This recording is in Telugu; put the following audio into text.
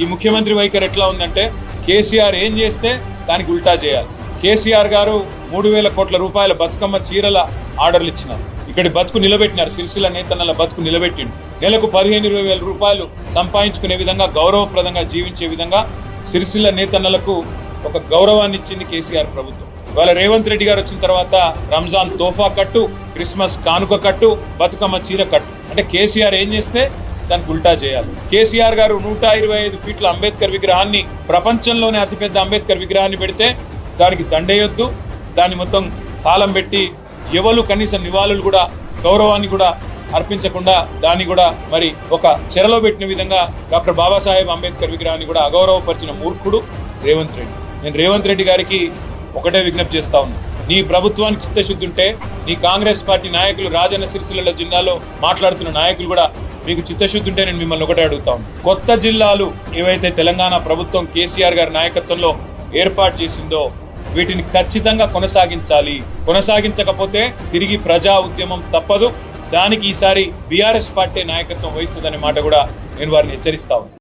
ఈ ముఖ్యమంత్రి వైఖరి ఎట్లా ఉందంటే కేసీఆర్ ఏం చేస్తే దానికి ఉల్టా చేయాలి. కేసీఆర్ గారు మూడు వేల కోట్ల రూపాయల బతుకమ్మ చీరల ఆర్డర్లు ఇచ్చినారు. ఇక్కడి బతుకు నిలబెట్టినారు. సిరిసిల్ల నేతన్నల బతుకు నిలబెట్టిండు. నెలకు పదిహేను ఇరవై వేల రూపాయలు సంపాదించుకునే విధంగా గౌరవప్రదంగా జీవించే విధంగా సిరిసిల్ల నేతన్నలకు ఒక గౌరవాన్ని ఇచ్చింది కేసీఆర్ ప్రభుత్వం. ఇవాళ రేవంత్ రెడ్డి గారు వచ్చిన తర్వాత రంజాన్ తోఫా కట్టు క్రిస్మస్ కానుక కట్టు బతుకమ్మ చీర కట్టు. అంటే కేసీఆర్ ఏం చేస్తే దానికి ఉల్టా చేయాలి. కేసీఆర్ గారు నూట ఇరవై ఐదు ఫీట్ల అంబేద్కర్ విగ్రహాన్ని ప్రపంచంలోనే అతిపెద్ద అంబేద్కర్ విగ్రహాన్ని పెడితే దానికి దండేయొద్దు. దాన్ని మొత్తం తాళం పెట్టి ఎవరు కనీసం నివాళులు కూడా గౌరవాన్ని కూడా అర్పించకుండా దాన్ని కూడా మరి ఒక చెరలో పెట్టిన విధంగా డాక్టర్ బాబాసాహెబ్ అంబేద్కర్ విగ్రహాన్ని కూడా అగౌరవపరిచిన మూర్ఖుడు రేవంత్ రెడ్డి. నేను రేవంత్ రెడ్డి గారికి ఒకటే విజ్ఞప్తి చేస్తా ఉన్నా. నీ ప్రభుత్వానికి చిత్తశుద్ధి ఉంటే నీ కాంగ్రెస్ పార్టీ నాయకులు రాజన్న సిరిసిల్ల జిల్లాలో మాట్లాడుతున్న నాయకులు కూడా మీకు చిత్తశుద్ధి ఉంటే నేను మిమ్మల్ని ఒకటే అడుగుతాను. కొత్త జిల్లాలు ఏవైతే తెలంగాణ ప్రభుత్వం కేసీఆర్ గారి నాయకత్వంలో ఏర్పాటు చేసిందో వీటిని ఖచ్చితంగా కొనసాగించాలి. కొనసాగించకపోతే తిరిగి ప్రజా ఉద్యమం తప్పదు. దానికి ఈసారి బీఆర్ఎస్ పార్టీ నాయకత్వం వహిస్తుందనే మాట కూడా నేను వారిని హెచ్చరిస్తాను